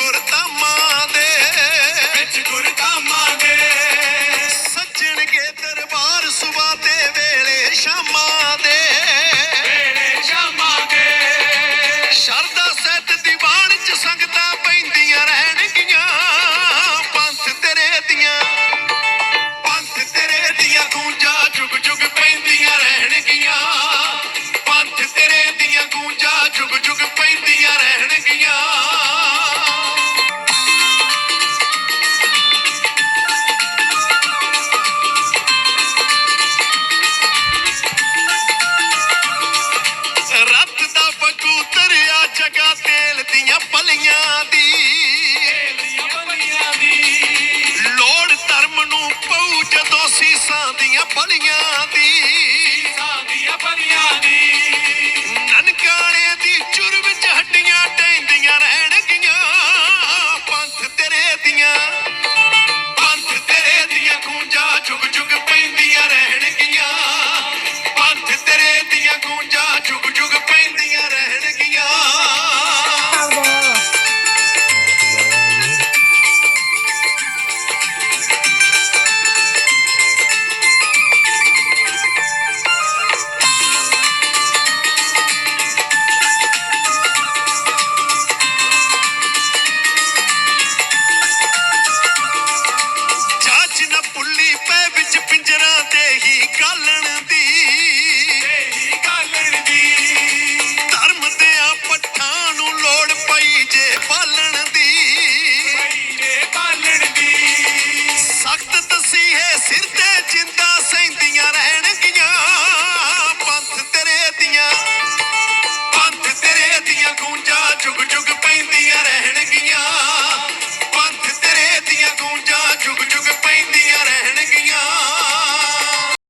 ਗੁਰਤਾਮਾਂ ਦੇ। ਵਿੱਚ ਗੁਰਦਾਮਾਂ ਦੇ। ਸੱਜਣਗੇ ਦਰਬਾਰ ਸੁਬਾ ਤੇ ਵੇਲੇ ਸ਼ਾਮਾਂ ਦੇ। ਵੇਲੇ ਸ਼ਾਮਾਂ ਦੇ। ਸ਼ਰਦਾ ਸਹਿਤ ਦੀਵਾਨ ਚ ਸੰਗਤਾਂ ਪੈਂਦੀਆਂ ਰਹਿਣਗੀਆਂ। ਪੰਥ ਤੇਰੇ ਦੀਆਂ। ਪੰਥ ਤੇਰੇ ਦੀਆਂ ਗੂੰਜਾਂ ਜੁਗ ਜੁਗ ਪੈਂਦੀਆਂ ਰਹਿਣਗੀਆਂ। ਪੰਥ ਤੇਰੇ ਦੀਆਂ ਗੂੰਜਾਂ ਜੁਗ ਜੁਗ ਪੈਂਦੀਆਂ ਰਹਿਣਗੀਆਂ। ਪਊ ਜਦੋਂ ਸੀਸਾਂ ਦੀਆਂ ਬਲੀਆਂ ਦੀ। ਸਾਡੀਆਂ ਬਲੀਆਂ ਦੀ। ਨਨਕਾਣੇ ਦੀ ਚੁਰ ਵਿੱਚ ਹੱਡੀਆਂ ਟੈਂਦੀਆਂ ਰਹਿਣਗੀਆਂ। ਪੰਥ ਤੇਰੇ ਦੀਆਂ ਪੰਥ ਤੇਰੇ ਦੀਆਂ ਗੂੰਜਾਂ ਜੁਗ ਜੁਗ ਪੈਂਦੀਆਂ ਰਹਿਣਗੀਆਂ। ਪੰਥ ਤੇਰੇ ਦੀਆਂ ਗੂੰਜਾਂ ਜੁਗ ਜੁਗ ਧਰਮ ਦੇ ਪੱਠਾਂ ਨੂੰ ਲੋੜ ਪਈ ਜੇ ਪਾਲਣ ਦੀ। ਸਖਤ ਤਸੀਹੇ ਸਿਰ ਤੇ ਜਿੰਦਾ ਸੈਂਦੀਆਂ ਰਹਿਣਗੀਆਂ। ਪੰਥ ਤੇਰੇ ਦੀਆਂ ਪੰਥ ਤੇਰੇ ਦੀਆਂ ਗੂੰਜਾਂ ਜੁਗ ਜੁਗ ਪੈਂਦੀਆਂ ਰਹਿਣ